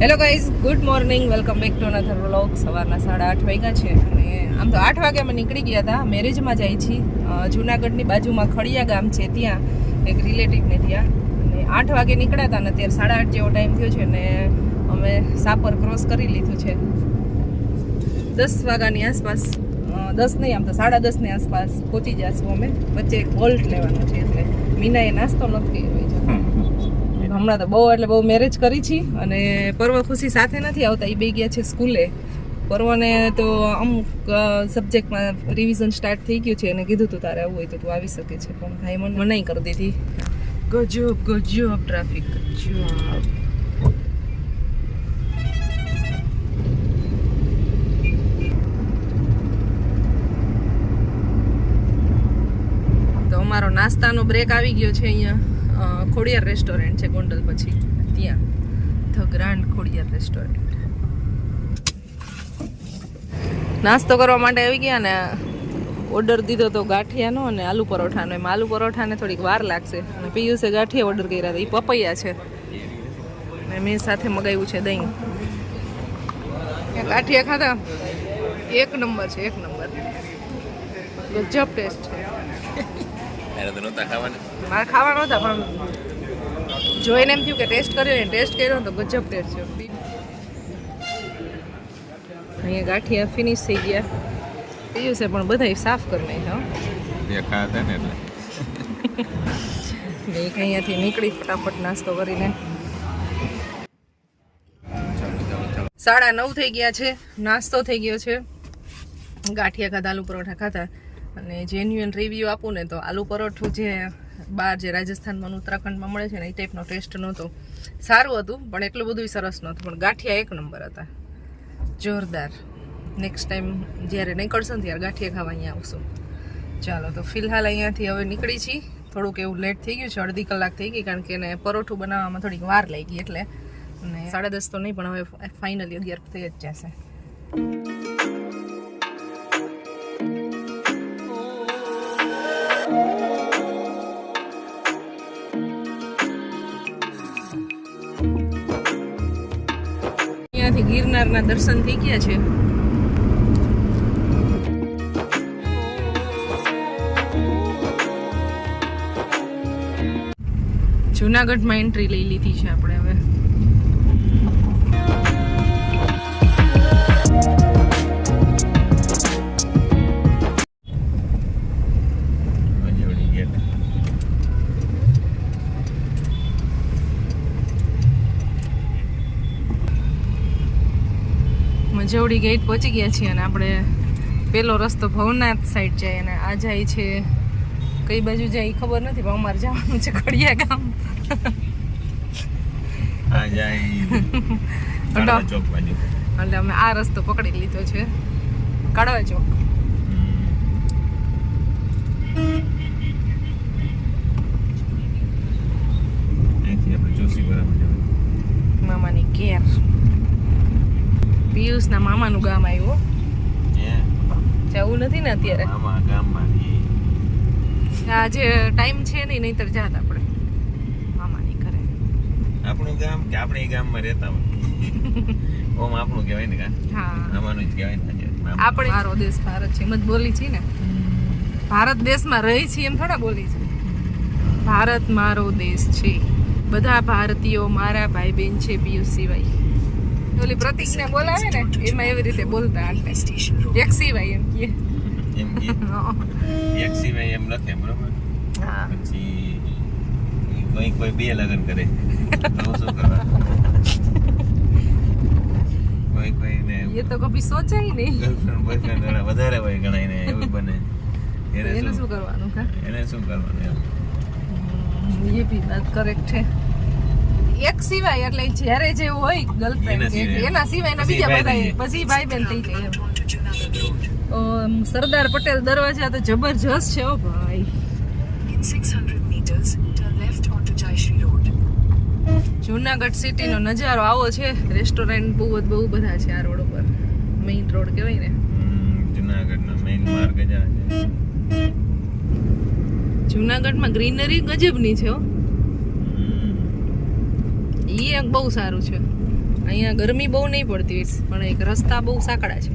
Hello guys good morning welcome back to another vlog સવારના સાડા આઠ વાગ્યા છે અને આમ તો આઠ વાગે અમે નીકળી ગયા હતા. મેરેજમાં જાય છીએ જૂનાગઢની બાજુમાં ખડિયા ગામ છે ત્યાં. એક રિલેટિવને ત્યાં. અને આઠ વાગે નીકળ્યા હતા અને અત્યારે સાડા આઠ જેવો ટાઈમ થયો છે અને અમે સાપર ક્રોસ કરી લીધું છે. દસ વાગ્યાની આસપાસ દસ નહીં, આમ તો સાડા દસની આસપાસ પહોંચી જશું અમે. વચ્ચે એક હોલ્ટ લેવાનો છે એટલે મીનાએ નાસ્તો નથી કર્યો છે હમણાં તો બહુ એટલે બહુ મેરેજ કરી છે અને પર્વ ખુશી સાથે નથી આવતા. એ બે ગયા છે સ્કૂલે. પર્વને તો અમુક સબ્જેક્ટમાં રિવિઝન સ્ટાર્ટ થઈ ગયું છે અને કીધું તું તારે આવવું હોય તો તું આવી શકે છે. પણ ભાઈ મને મનાઈ કરી દીધી. ગજબ ગજબ ટ્રાફિક ગજબ. તો અમારો નાસ્તાનો બ્રેક આવી ગયો છે અહીંયા. ખોડિયાર રેસ્ટોરન્ટ છે ગોંડલ પછી, ત્યાં. ધ ગ્રાન્ડ ખોડિયાર રેસ્ટોરન્ટ નાસ્તો કરવા માટે આવી ગયા ને ઓર્ડર દીધો તો ગાંઠિયાનો અને આલુ પરોઠાનો. એમાં આલુ પરોઠાને થોડીક વાર લાગશે. અને પિયુષે ગાંઠિયા ઓર્ડર કર્યા હતા. એ પપૈયા છે. અને મેં સાથે મગાવ્યું છે દહીં. ગાંઠિયા ખાધા? એક નંબર છે, એક નંબર. ગજબ ટેસ્ટ છે. મારે ખાવા નહોતા પણ જોઈને એમ થયું કે ટેસ્ટ કર્યો ને ટેસ્ટ કર્યો તો ગજબ ટેસ્ટ છે અહીંયા ગાંઠિયા ફિનિશ થઈ ગયા. પીયું છે પણ બધા સાફ કરી નાખ્યા ખાતા ને એટલે. બે અહીંયાથી નીકળી ફટાફટ નાસ્તો કરીને. સાડા નવ થઈ ગયા છે નાસ્તો થઈ ગયો છે. ગાંઠિયા ખાધા આલુ પરોઠા ખાધા. અને જેન્યુઅન રિવ્યૂ આપું ને તો આલુ પરોઠું જે બહાર જે રાજસ્થાનમાં ઉત્તરાખંડમાં મળે છે ને, એ ટાઈપનો ટેસ્ટ નહોતો. સારું હતું, પણ એટલું બધું સરસ નહોતું. પણ ગાંઠિયા એક નંબર હતા. જોરદાર. નેક્સ્ટ ટાઈમ જ્યારે નીકળશો ને ત્યારે ગાંઠિયા ખાવા અહીંયા આવશું. ચાલો, તો ફિલહાલ અહીંયાથી હવે નીકળી છીએ. થોડુંક એવું લેટ થઈ ગયું છે, અડધી કલાક થઈ ગઈ, કારણ કે એને પરોઠું બનાવવામાં થોડીક વાર લાગી એટલે. અને સાડા દસ તો નહીં, પણ હવે ફાઇનલી અગિયાર થઈ જ જશે. ગિરનારના દર્શન થઈ ગયા છે. જુનાગઢમાં એન્ટ્રી લઈ લીધી છે આપણે હવે. મજવડી ગેટ પહોંચી ગયા છીએ અને આપણે પેલો રસ્તો ભવનાથ સાઈડ જાય અને આ જાય છે કઈ બાજુ જાય એ ખબર નથી પણ અમારે જવાનું છે ખડિયા ગામ. આ જાય ચોક બાજુ. એટલે અમે આ રસ્તો પકડી લીધો છે. કાઢવા ચોક. આપણે જોશી બરાબર જવાનું મામાની ઘેર પિયુષના મામાનું ગામ આવ્યું જવું નથી ને અત્યારે. આજે ટાઈમ છે નહીં નહીતર જાત આપણે. મામાની ઘરે. આપણું ગામ કે આપણે ગામમાં રહેતા હોય? ઓમ આપણું કહેવાય ને કા? હા. મામાનું જ કહેવાય ને આપણે મારો દેશ ભારત છે. એમ જ બોલી છીએ ને. ભારત દેશમાં રહી છીએ એમ થોડા બોલી છે. ભારત મારો દેશ છે. બધા ભારતીયો મારા ભાઈ બહેન છે પિયુષ સિવાય. ઓલી ને બોલાવે ને એમાં એવી રીતે બોલતા આટલે ટેક્સી ભાઈ એમ કે. એમ કે? ટેક્સી ભાઈ એમ લખે બરોબર? હા. પછી કોઈ કોઈ બે લગન કરે. તો શું કરવા કોઈ કોઈ ને એ તો કભી સોચાય નહીં. ગર્લફ્રેન્ડ બોયફ્રેન્ડ વધારે હોય ઘણા ને એવું બને. એને શું? કરવાનું કા? એને શું કરવાનું એમ? એ બી વાત કરેક્ટ છે. એક સિવાય એટલે જ્યારે જે હોય ગર્લફ્રેન્ડ એના સિવાય. એના સિવાયના બીજા બધા પછી ભાઈ બેન થઈ જાય એમ. સરદાર પટેલ દરવાજા તો જબરજસ્ત છે ઓ ભાઈ. In 600 meters, turn left onto Jayashree Junagadh સિટીનો નજારો આવો છે. રેસ્ટોરન્ટ બહુ જ બહુ બધા છે આ રોડ ઉપર. મેઇન રોડ કહેવાય ને. જુનાગઢનો મેઇન માર્ગ જ આ છે. જુનાગઢમાં ગ્રીનરી ગજબની છે હો. ઈ એક બહુ સારું છે. અહીંયા ગરમી બહુ નહીં પડતી પણ એક રસ્તા બહુ સાંકડા છે.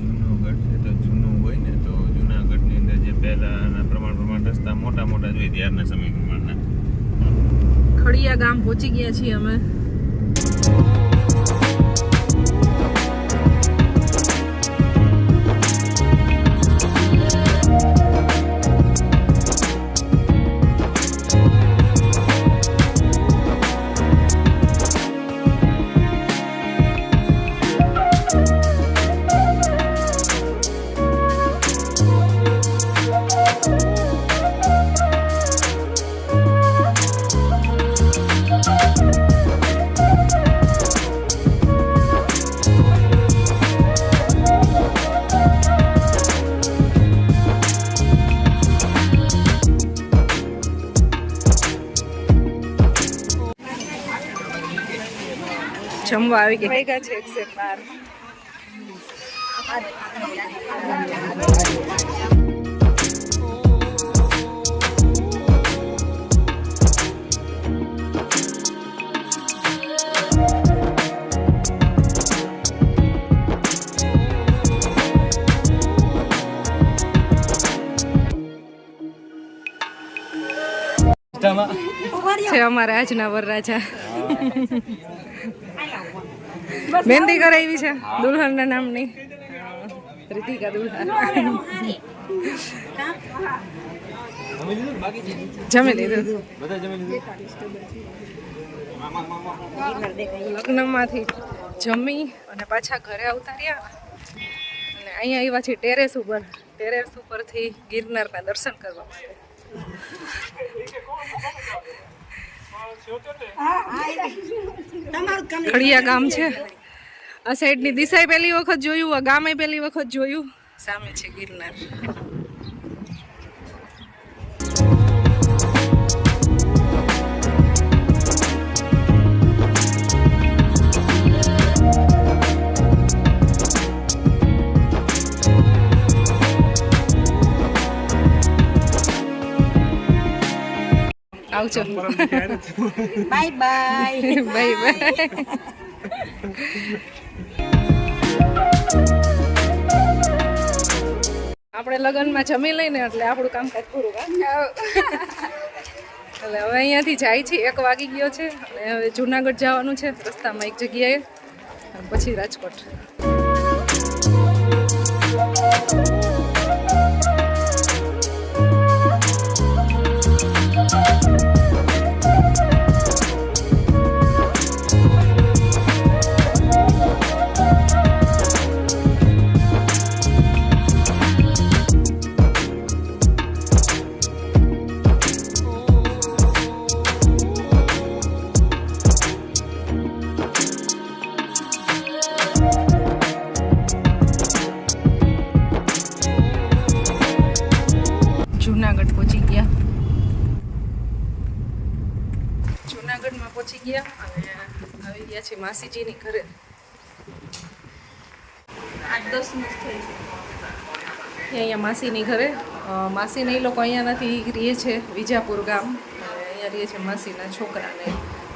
જૂનાગઢ તો જૂનું હોય તો જૂનાગઢની અંદર જે પહેલાના પ્રમાણ પ્રમાણ રસ્તા મોટા મોટા જ હોય ત્યારના સમય પ્રમાણના ખડિયા ગામ પહોંચી ગયા છીએ અમે. જમવા આવી ગયા વાગ્યા છે એકસે બાર છે અમારા આજના વરરાજા. મહેંદી કરાવી છે. દુલ્હનના નામની રીતિકા દુલ્હન. જમી લીધું. લગ્નમાંથી જમી અને પાછા ઘરે આવતા રહ્યા. અને અહીંયા આવ્યા છીએ ટેરેસ ઉપર. ટેરેસ ઉપરથી ગિરનારના દર્શન કરવા માટે. ખડિયા ગામ છે. આ સાઈડની દિશાએ પહેલી વખત જોયું, આ ગામે પહેલી વખત જોયું. સામે છે ગિરનાર. આવજો. બાય બાય બાય બાય આપણે લગ્નમાં જમી લઈને એટલે આપણું કામકાજ પૂરું કામ એટલે હવે અહીંયાથી જાય છે એક વાગી ગયો છે. અને હવે જુનાગઢ જવાનું છે રસ્તામાં એક જગ્યાએ. પછી રાજકોટ. અહીંયા માસીની ઘરે. માસીને એ લોકો અહીંયા નથી રહે છે વિજાપુર ગામ. અને અહીંયા રહે છે માસીના છોકરાને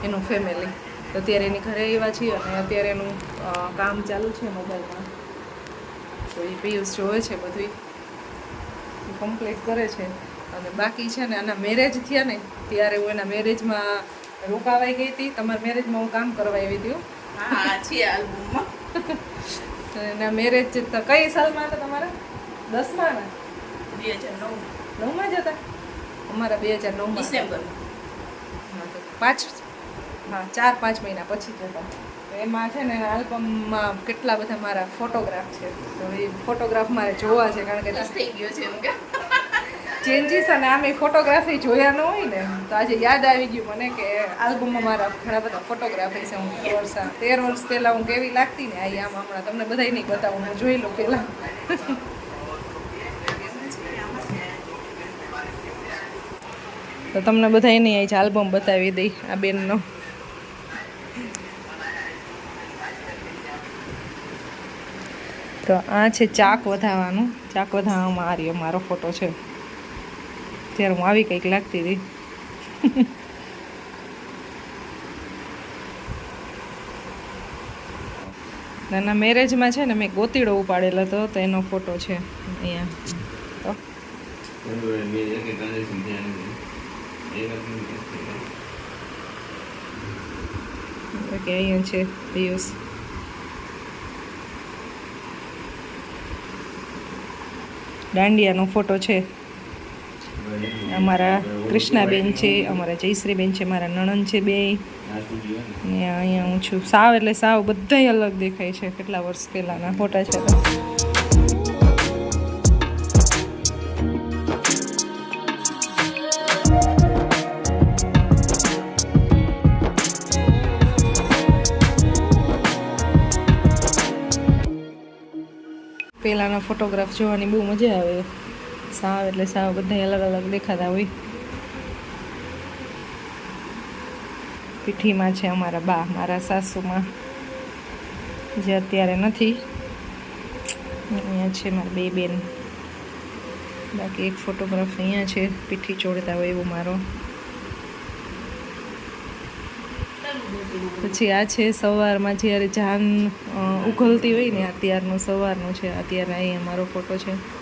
એનું ફેમિલી તો અત્યારે એની ઘરે આવ્યા છીએ અને અત્યારે એનું કામ ચાલુ છે મોબાઈલમાં. તો એ પિયુષ જોવે છે બધું કમ્પ્લીટ કરે છે. અને બાકી છે ને આના મેરેજ થયા ને ત્યારે હું એના મેરેજમાં રોકાવાઈ ગઈ હતી. તમારા મેરેજમાં હું કામ કરવા આવી હતી હા. છે આલ્બમમાં એના મેરેજ કઈ સાલમાં હતા તમારા? દસમાં ને? બે હજાર નવ નવમાં જ હતા? અમારા બે હજાર નવમાં. ડિસેમ્બર. પાંચ હા ચાર પાંચ મહિના પછી જ હતા. તો એમાં છે ને આલ્બમમાં કેટલા બધા મારા ફોટોગ્રાફ છે. તો એ ફોટોગ્રાફ મારે જોવા છે કારણ કે થઈ ગયો છે એમ કે. ચેન્જીસ અને આમે ફોટોગ્રાફી જોયા ન હોય ને તો આજે યાદ આવી ગયું મને કે આલ્બમમાં મારા ઘણા બધા ફોટોગ્રાફી છે હું તેર વર્ષ તેર વર્ષ પહેલાં હું કેવી લાગતી ને આ આમ હમણાં તમને બધાય નહીં બતાવું હું જોઈ લઉં પહેલાં. તો તમને બધાય નહીં અહીં આલ્બમ બતાવી દઈ, આ બેનનો. તો આ છે ચાક વધારવાનું. ચાક વધારવામાં આ મારો ફોટો છે. ત્યારે હું આવી કંઈક લાગતી હતી. નાના મેરેજમાં છે ને મેં ગોતીડો ઉપાડેલો હતો, તો એનો ફોટો છે અહીંયા. તો. બરોબર, મેં એક એક transaction ધ્યાન નથી. એ વાત નથી કરતી. કે અહીંયા છે પિયુષ દાંડિયાનો ફોટો છે અમારા કૃષ્ણાબેન છે અમારા જયશ્રીબેન છે મારા નણંદ છે બે ને. અહીંયા હું છું સાવ એટલે સાવ બધાય અલગ દેખાય છે કેટલા વર્ષ પહેલાના ફોટા છે તો ફોટોગ્રાફ જોવાની બહુ મજા આવે. સાવ એટલે સાવ બધા અલગ અલગ દેખાતા હોય. પીઠીમાં છે અમારા બા, મારા સાસુમાં. જે અત્યારે નથી. અહીંયા છે મારા બે બેન. બાકી એક ફોટોગ્રાફ અહીંયા છે, પીઠી ચોડતા હોય એવો મારો. પછી આ છે સવારમાં, જ્યારે જાન ઉઘલતી હોય ને અત્યારનું સવારનું છે, અત્યારે અહીંયા અમારો ફોટો છે.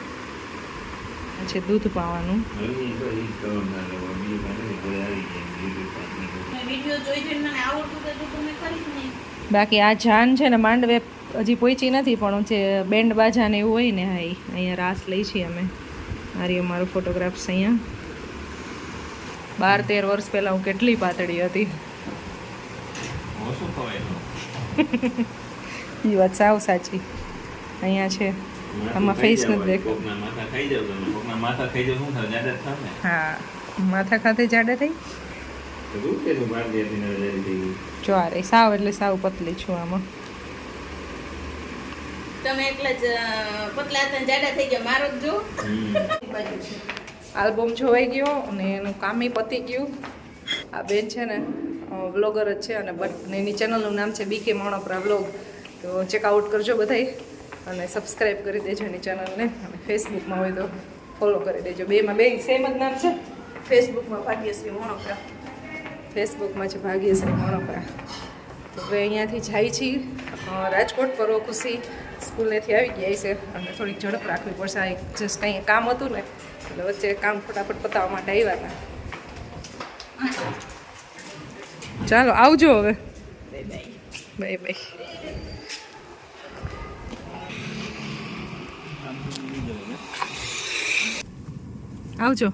છે દૂધ પાવાનું. બાકી આ જાન છે ને માંડવે હજી પહોંચી નથી, પણ જે બેન્ડ બાજા ને એવું હોય ને, હા. અહીંયા રાસ લઈ છીએ અમે. મારી અમારો ફોટોગ્રાફ્સ અહીંયા. બાર તેર વર્ષ પહેલાં હું કેટલી પાતળી હતી. ઓછું ખવાય તો. એ વાત સાવ સાચી. અહીંયા છે. આમાં ફેસ નથી દેખાતું. માથા ખાઈ જાવ તમે માથા ખાઈ જાવ શું થાય? જાડા થાય ને હા. માથા ખાતે જાડા થઈ? જો આ સાવ એટલે સાવ પતલી છું આમાં. તમે એટલા જ પતલા હતા જાડા થઈ ગયા. મારો જ જો. આલ્બમ જોવાઈ ગયો અને એનું કામે પતી ગયું. આ બેન છે ને વ્લોગર જ છે અને બટ એની ચેનલનું નામ છે બીકે માણોપરા વ્લોગ તો ચેકઆઉટ કરજો બધાય અને સબસ્ક્રાઈબ કરી દેજો એની ચેનલને અને ફેસબુકમાં હોય તો ફોલો કરી દેજો. બેમાં બે સેમ જ નામ છે? ફેસબુકમાં ભાગ્યશ્રી મોણોકરા ફેસબુકમાં છે ભાગ્યશ્રી મોણપરા તો હવે અહીંયાથી જાય છીએ રાજકોટ પર ખુશી. સ્કૂલેથી આવી ગયા છે. અને થોડીક ઝડપ રાખવી પડશે. આ એક જસ્ટ કંઈ કામ હતું ને. એટલે વચ્ચે કામ ફટાફટ પતાવવા માટે આવ્યા હતા. ચાલો આવજો હવે. બાય બાય આવજો.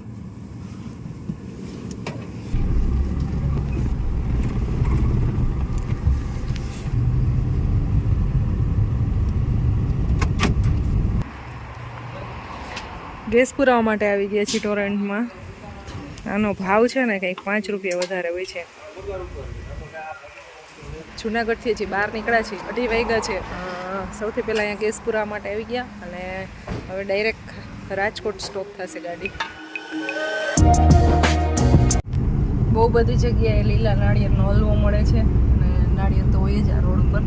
ગેસ પુરાવા માટે આવી ગયા છીએ ટોરન્ટમાં આનો ભાવ છે ને કંઈક પાંચ રૂપિયા વધારે હોય છે. જુનાગઢથી હજી બહાર નીકળ્યા છીએ. અઢી વાગ્યા છે. સૌથી પહેલાં અહીંયા કેસપુરા માટે આવી ગયા અને હવે ડાયરેક્ટ રાજકોટ સ્ટોપ થશે ગાડી. બહુ બધી જગ્યાએ લીલા નાળિયેરનો હલવો મળે છે અને નાળિયેર તો હોય જ આ રોડ ઉપર.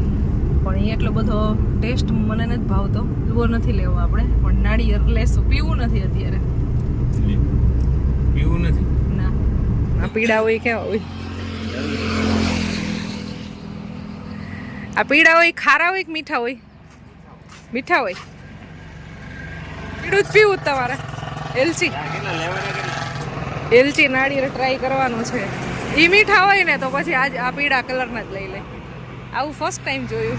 પણ એ એટલો બધો ટેસ્ટ મને નથી ભાવતો. હલવો નથી લેવો આપણે. પણ નાળિયેર લેશું. પીવું નથી અત્યારે. પીવું નથી. ના. આ પીડા હોય કેવા હોય? આ પીડા હોય ખારા હોય કે મીઠા હોય? મીઠા હોય. પીડું જ પીવું તમારે. એલચી. કેટલા લેવાના કેટલા? એલચી નાળિયેર ટ્રાય કરવાનું છે. એ મીઠા હોય ને તો પછી આજ આ પીળા કલરના જ લઈ લે. આવું ફર્સ્ટ ટાઈમ જોયું.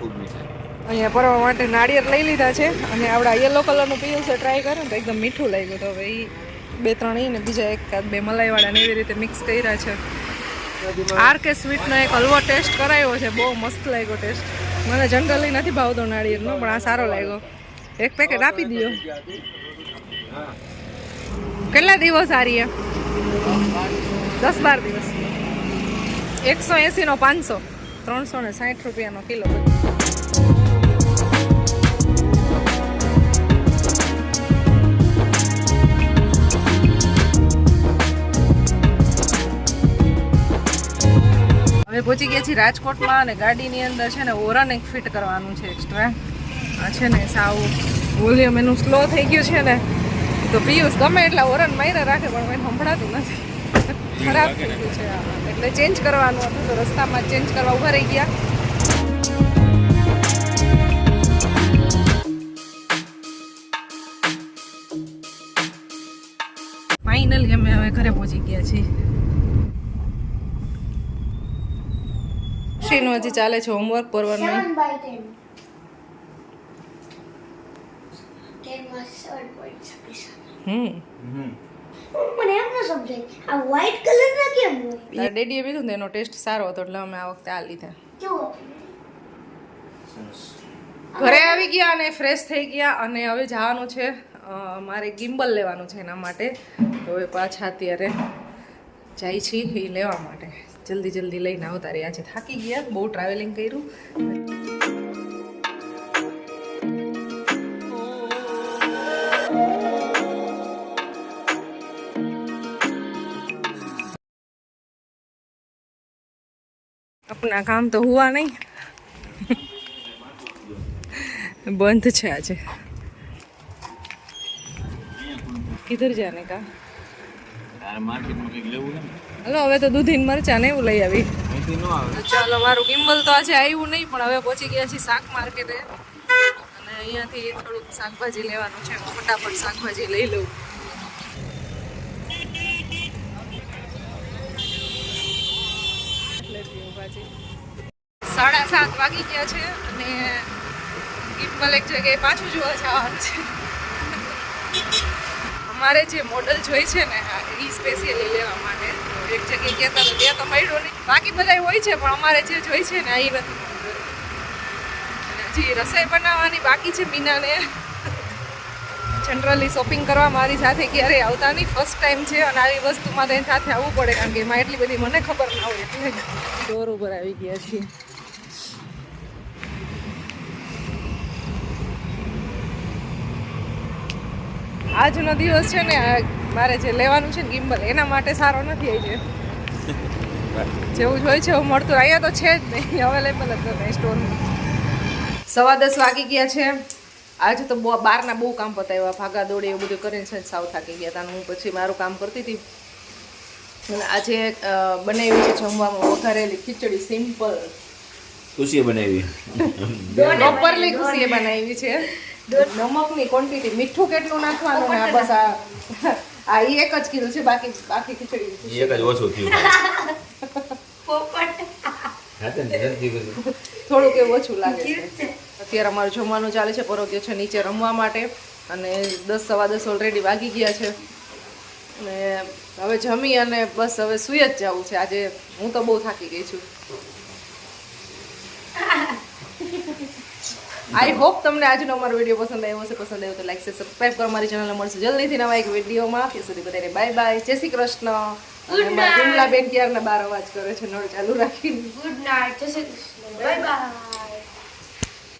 ખૂબ મીઠા. અહીંયા પરવા માટે નાળિયેર લઈ લીધા છે અને આપણા યલો કલરનું પીયું છે ટ્રાય કર્યું તો એકદમ મીઠું લાગ્યું તો હવે એ બે ત્રણ ને બીજા એકાદ બે મલાઈવાળાને એવી રીતે મિક્સ કર્યા છે. આર કે સ્વીટનો એક હલવો ટેસ્ટ કરાયો છે, બહુ મસ્ત લાગ્યો ટેસ્ટ મને જનરલી નથી ભાવતો નાળિયેરનો, પણ આ સારો લાગ્યો. એક પેકેટ આપી દો કેટલા દિવસ રહ્યા દસ બાર દિવસ. એકસો એંસીનો પાંચસો. ત્રણસો ને સાઠ રૂપિયાનો કિલો. હવે પહોંચી ગયા છીએ રાજકોટમાં અને ગાડીની અંદર છે ને ઓરન એક ફિટ કરવાનું છે એક્સ્ટ્રા આ છે ને સાવ વોલ્યુમ એનું સ્લો થઈ ગયું છે ને. તો પિયુષ ગમે એટલા ઓરન માર્યા રાખે પણ મને સંભળાતું નથી. ખરાબ થઈ ગયું છે એટલે ચેન્જ કરવાનું હતું તો રસ્તામાં ચેન્જ કરવા ઊભા રહી ગયા. ફાઇનલી અમે હવે ઘરે પહોંચી ગયા છીએ. શેનું હજી ચાલે છે હોમવર્ક કરવાનું. હમ. હમ. મને એમ ન સમજાય. આ વ્હાઈટ કલર ના કેમ હોય? ડેડીએ કીધું ને એનો ટેસ્ટ સારો હતો એટલે અમે આ વખતે આ લીધા. ઘરે આવી ગયા અને ફ્રેશ થઈ ગયા અને હવે જવાનું છે મારે ગિમ્બલ લેવાનું છે એના માટે. તો હવે પાછા અત્યારે જાય છીએ એ લેવા માટે. જલ્દી જલ્દી લઈને આવતા રહ્યા છે. થાકી ગયા બહુ ટ્રાવેલિંગ કર્યું. આપના કામ તો હુવા નહીં. બંધ છે આજે. કિધર જાને કા? માર્કેટમાં કંઈક લેવું છે ને? હલો હવે તો દૂધીન મરચા ને એવું લઈ આવી. ચાલો મારું ગિમ્બલ તો આજે આવ્યું નહીં પણ હવે પહોંચી ગયા છીએ શાક માર્કેટે. અને અહીંયાથી થોડુંક શાકભાજી લેવાનું છે ફટાફટ શાકભાજી લઈ લઉં. સાડા સાત વાગી ગયા છે અને ગિમ્બલ એક જગ્યાએ પાછું જોવા જવાનું છે. અમારે જે મોડલ જોઈ છે ને એ સ્પેશિયલી લેવા માટે. એક જગ્યાએ કહેતા હતા ત્યાં તો મળ્યો નહીં. બાકી બધા હોય છે, પણ અમારે જે જોઈ છે ને એ નથી હજી રસોઈ બનાવવાની બાકી છે મીનાને. જનરલી શોપિંગ કરવા મારી સાથે ક્યારેય આવતા નહીં. ફર્સ્ટ ટાઈમ છે અને આવી વસ્તુમાં તેની સાથે આવવું પડે, કારણ કે એમાં એટલી બધી મને ખબર ના હોય. એટલે ડોર ઉપર આવી ગયા છીએ. આજનો દિવસ છે ને મારે જે લેવાનું છે ને ગિમ્બલ એના માટે સારો નથી આવી છે જેવું જ હોય છે એવું મળતું. અહીંયા તો છે જ નહીં અવેલેબલ જ નથી સ્ટોરમાં સવા દસ વાગી ગયા છે. આજે તો બહુ બહારના બહુ કામ પતાવ્યા. ભાગા દોડે એવું બધું કરીને છે ને સાવ થાકી ગયા હતા હું પછી મારું કામ કરતી હતી. આજે બનાવી છે જમવામાં વઘારેલી ખીચડી સિમ્પલ ખુશી બનાવી. પ્રોપરલી ખુશીએ બનાવી છે. નમકની ક્વોન્ટિટી મીઠું કેટલું નાખવાનું ને આ બસ આ આ ઈ એક જ કિલો છે બાકી બાકી ખીચડી એક જ ઓછું થયું. થોડુંક એવું ઓછું લાગે છે. અત્યારે અમારું જમવાનું ચાલે છે પરો ગયો છે નીચે રમવા માટે. અને દસ સવા દસ ઓલરેડી વાગી ગયા છે. અને હવે જમી અને બસ હવે સુઈ જ જવું છે. આજે હું તો બહુ થાકી ગઈ છું. આઈ હોપ તમને આજનો અમારો વીડિયો પસંદ આવ્યો હશે. પસંદ આવ્યો તો લાઈક છે સબસ્ક્રાઈબ કરો. મારી ચેનલને મળશે જલ્દીથી નવા એક વિડીયોમાં ત્યાં સુધી બધાને બાય બાય જય શ્રી કૃષ્ણ. બેન ક્યારના બાર અવાજ કરે છે. નળ ચાલુ રાખીને. ગુડ નાઇટ જય શ્રી કૃષ્ણ. Bye bye